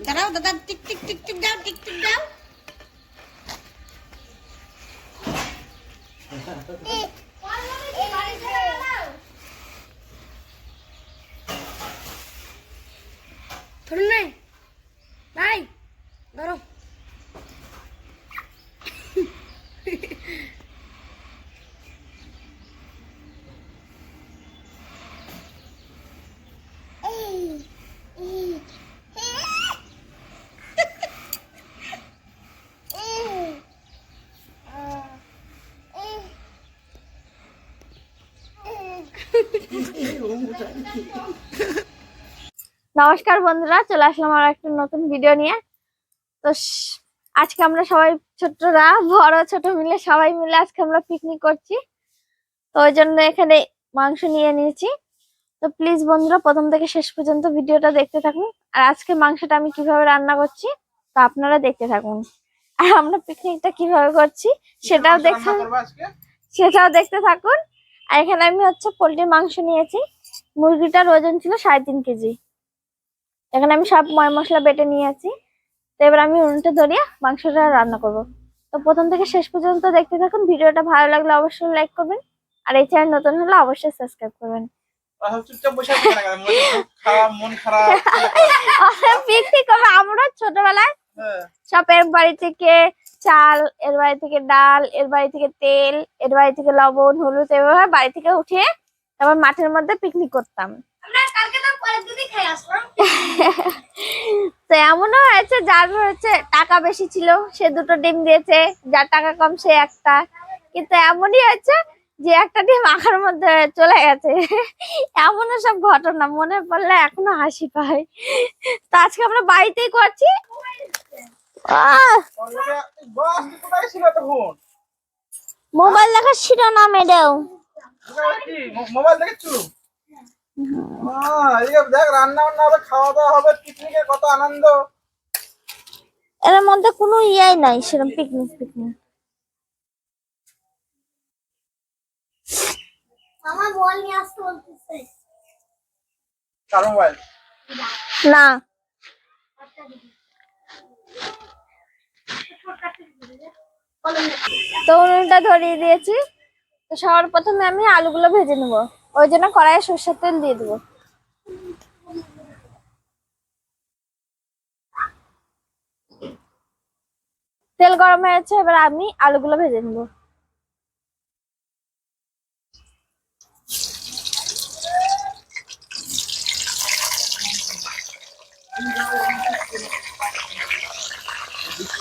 দাঁড়াও দাদা tick tick tick tick দাও টিক টিক দাও এই বাড়ি ছেড়ে দাও ধরুন নাই। নাই। ধরো। নমস্কার বন্ধুরা চলে আসলাম আর একটা নতুন ভিডিও নিয়ে। তো আজকে আমরা সবাই ছোটরা বড় ছোট মিলে সবাই মিলে আজকে আমরা পিকনিক করছি। তো ওই জন্য এখানে মাংস নিয়ে নিয়েছি। তো প্লিজ বন্ধুরা প্রথম থেকে শেষ পর্যন্ত ভিডিওটা দেখতে থাকুন। আর আজকে মাংসটা আমি কীভাবে রান্না করছি তো আপনারা দেখতে থাকুন। আর আমরা পিকনিকটা কীভাবে করছি সেটাও দেখতে সেটাও দেখতে থাকুন। আর এখানে আমি হচ্ছে পোলট্রির মাংস নিয়েছি। মুরগিটার ওজন ছিল সাড়ে তিন কেজি। এখানে আমি সব ময় মশলা বেটে নিয়েছি। তো এবার আমি উনুনটা ধরিয়ে মাংসটা রান্না করব। তো প্রথম থেকে শেষ পর্যন্ত দেখতে থাকুন। ভিডিওটা ভালো লাগলে অবশ্যই লাইক করবেন। আর এই চ্যানেল নতুন হলে অবশ্যই সাবস্ক্রাইব করবেন। আমরা ছোটবেলায় হ্যাঁ। সব এর বাড়ি থেকে চাল এর বাড়ি থেকে ডাল এর বাড়ি থেকে তেল এর বাড়ি থেকে লবণ হলুদ এভাবে বাড়ি থেকে উঠিয়ে তারপর মাঠের মধ্যে পিকনিক করতাম। তো এমনও হয়েছে যার হচ্ছে টাকা বেশি ছিল সে দুটো ডিম দিয়েছে যার টাকা কম সে একটা। কিন্তু এমনই হয়েছে যে একটা ডিম আখার মধ্যে চলে গেছে। এমনও সব ঘটনা মনে পড়লে এখনও হাসি পায়। তো আজকে আমরা বাড়িতেই করছি। মোবাইল দেখার ছিল না মো- মোবাইল দেখেছ দেখ রান্না বান্না হবে খাওয়া দাওয়া হবে পিকনিকের কত আনন্দ এর মধ্যে কোনো ইয়াই নাই সেরকম পিকনিক পিকনিক আমার বল নিয়ে আসতে বলতেছে। কার মোবাইল? না। তো উনুনটা ধরিয়ে দিয়েছি। তো সবার প্রথমে আমি আলুগুলো ভেজে নেব। ওই জন্য কড়াইয়ে সরষের তেল দিয়ে দেবো। তেল গরম হয়েছে এবার আমি আলুগুলো ভেজে নেব।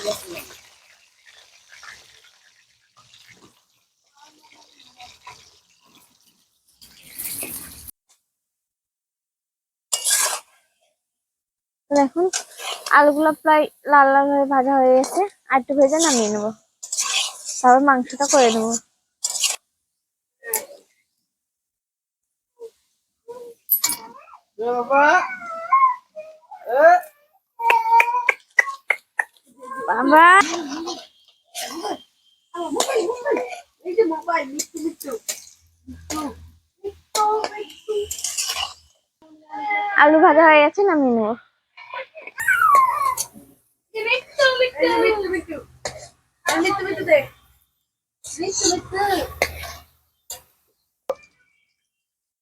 দেখুন আলুগুলো প্রায় লাল লাল হয়ে ভাজা হয়ে গেছে। আর একটু ভেজে নামিয়ে নেব। তারপর মাংসটা করে নেব। বাবা! আলু ভাজা হয়ে গেছে, নামিয়ে নেব। মিট্টু মিট্টু মিট্টু মিট্টু আর মিট্টু মিট্টু দেখ। মিট্টু মিট্টু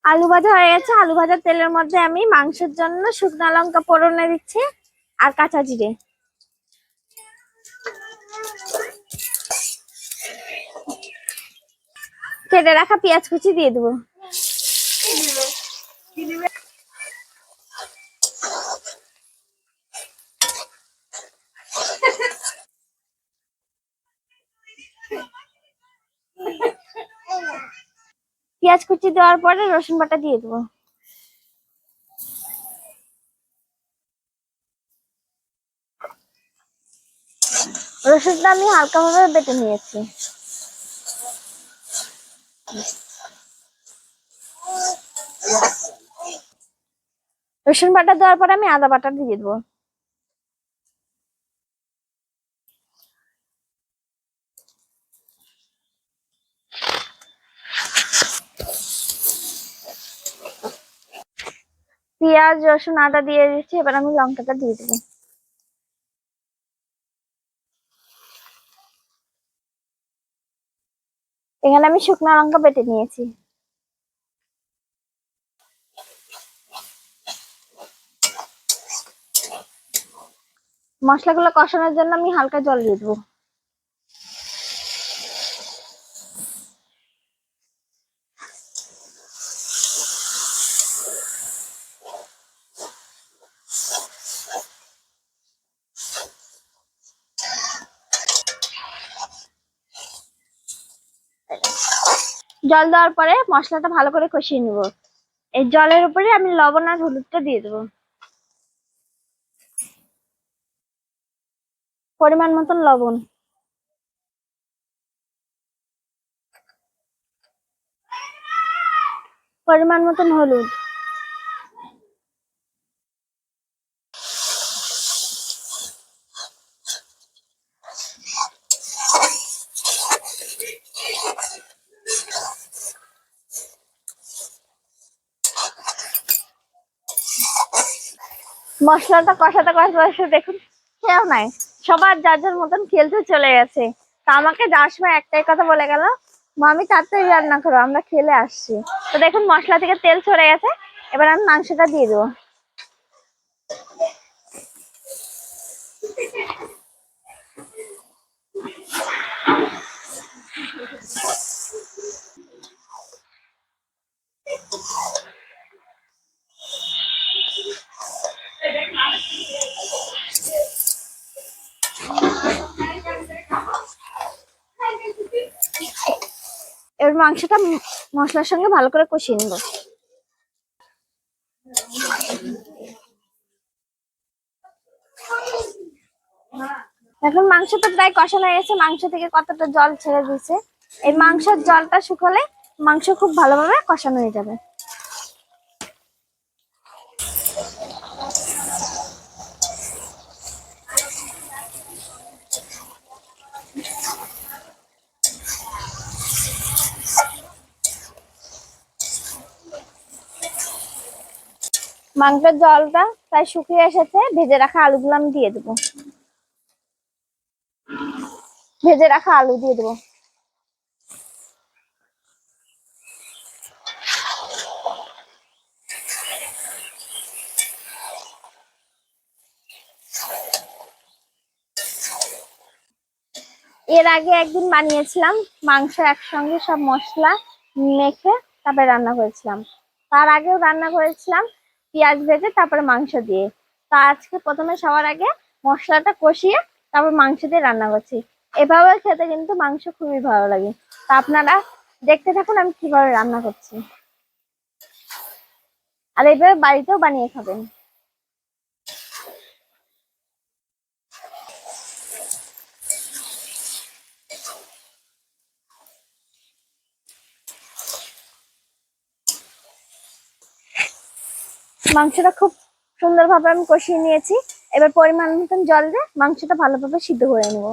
আলু ভাজা হয়ে গেছে। আলু ভাজার তেলের মধ্যে আমি মাংসের জন্য শুকনো লঙ্কা ফোড়নে দিচ্ছি আর কাঁচা জিরে। কেটে রাখা পেঁয়াজ কুচি দিয়ে দেবো? পেঁয়াজ কুচি দেওয়ার পরে রসুন বাটা দিয়ে দেবো। রসুনটা আমি হালকা ভাবে বেটে নিয়েছি। রসুন বাটা দেওয়ার পরে আমি আদা বাটা দিয়ে দেবো। পেঁয়াজ, রসুন, আদা দিয়ে দিচ্ছি এবার আমি লঙ্কাটা দিয়ে দেবো। এখানে আমি শুকনো লঙ্কা বেটে নিয়েছি। মশলাগুলো কষানোর জন্য আমি হালকা জল দিয়ে দেবো। জল দেওয়ার পরে মশলাটা ভালো করে কষিয়ে নিব। এই জলের উপরে আমি লবণ আর হলুদটা দিয়ে দেবো। পরিমাণ মতন লবণ। পরিমাণ মতন হলুদ। মশলাটা কষাতে কষাতে দেখুন কেউ নাই। সবার যার যার মতন খেলতে চলে গেছে। তা আমাকে যাওয়ার সময় একটাই কথা বলে গেল, মামি, তাড়াতাড়ি রান্না করো, আমরা খেলে আসছি। তো দেখুন, মশলা থেকে তেল ছড়ে গেছে। এবার আমি মাংসটা দিয়ে দেবো। মাংসটা মশলার সঙ্গে ভালো করে কষিয়ে নেব। এখন মাংসটা প্রায় কষানো হয়ে গেছে, মাংস থেকে কতটা জল ছেড়ে দিয়েছে? এই মাংসের জলটা শুকলে মাংস খুব ভালোভাবে কষানো হয়ে যাবে। মাংসের জলটা প্রায় শুকিয়ে এসেছে, ভেজে রাখা আলুগুলো আমি দিয়ে দেবো। ভেজে রাখা আলু দিয়ে দেবো। এর আগে একদিন বানিয়েছিলাম, মাংস একসঙ্গে সব মশলা মেখে তারপরে রান্না করেছিলাম। তার আগেও রান্না করেছিলাম পেঁয়াজ ভেজে তারপরে মাংস দিয়ে। তা আজকে প্রথমে সবার আগে মশলাটা কষিয়ে তারপর মাংস দিয়ে রান্না করছি। এভাবে খেতে কিন্তু মাংস খুবই ভালো লাগে। তা আপনারা দেখতে থাকুন আমি কীভাবে রান্না করছি। আর এইভাবে বাড়িতেও বানিয়ে খাবেন। মাংসটা খুব সুন্দরভাবে আমি কষিয়ে নিয়েছি। এবার পরিমাণ মতন জল দিয়ে মাংসটা ভালোভাবে সিদ্ধ করে নেব।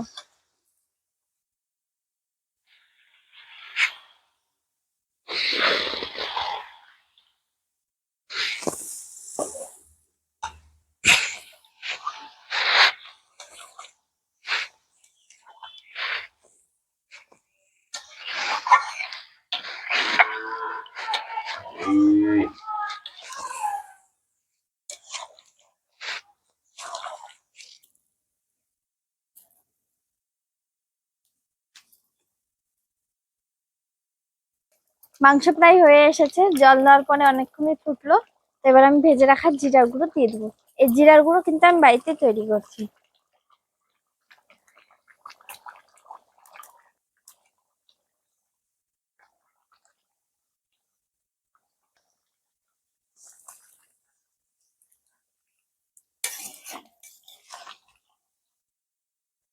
মাংস প্রায় হয়ে এসেছে, জল দেওয়ার পরে অনেকক্ষণই ফুটলো। এবার আমি ভেজে রাখা জিরার গুঁড়ো দিয়ে দেবো। এই জিরার গুঁড়ো কিন্তু আমি বাড়িতে তৈরি করছি।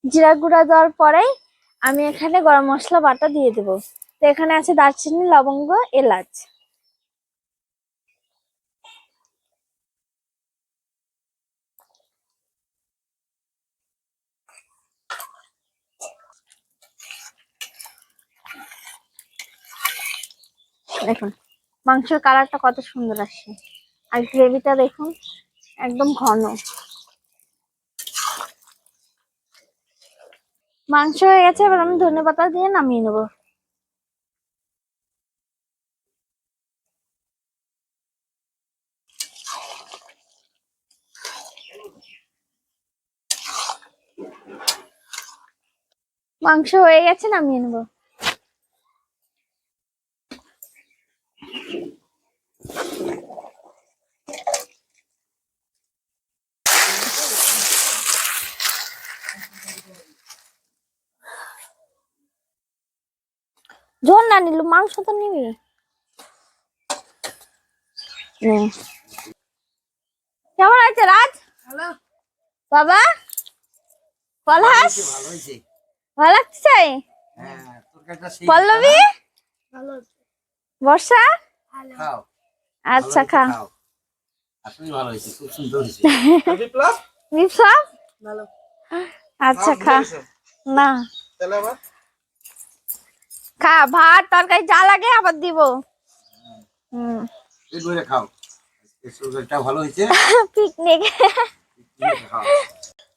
জিরা গুঁড়া দেওয়ার পরেই আমি এখানে গরম মশলা বাটা দিয়ে দেবো। তো এখানে আছে দারচিনি, লবঙ্গ, এলাচ। দেখুন, মাংসের কালারটা কত সুন্দর আসছে। আর গ্রেভিটা দেখুন, একদম ঘন। মাংস হয়ে গেছে, এবার আমি ধনে পাতা দিয়ে নামিয়ে নেব। মাংস হয়ে গেছে নামিয়ে নেব। ঝোল না নিল মাংস তো নিবি। নে। কেমন আছে রাজ? বাবা? পলাশ? ভালো হয়েছে ভালো লাগছে? হ্যাঁ পল্লবী? ভালো বর্ষা? আচ্ছা খা আচ্ছা খা। না। তাহলে খা ভাত তরকারি যা লাগে আবার দিব। খাও। ভালো হয়েছে। পিকনিক।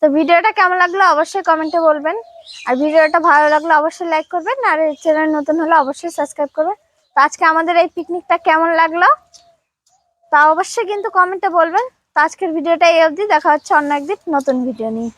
তো ভিডিওটা কেমন লাগল অবশ্যই কমেন্টে বলবেন। আর ভিডিওটা ভালো লাগল অবশ্যই লাইক করবেন, আর চ্যানেল নতুন হলে অবশ্যই সাবস্ক্রাইব করবেন। তো আজকে আমাদের এই পিকনিকটা কেমন লাগল? তা অবশ্যই কিন্তু কমেন্টে বলবেন। তো আজকের ভিডিওটা এই অবধি, দেখা হচ্ছে অন্য একদিন নতুন ভিডিও নিয়ে।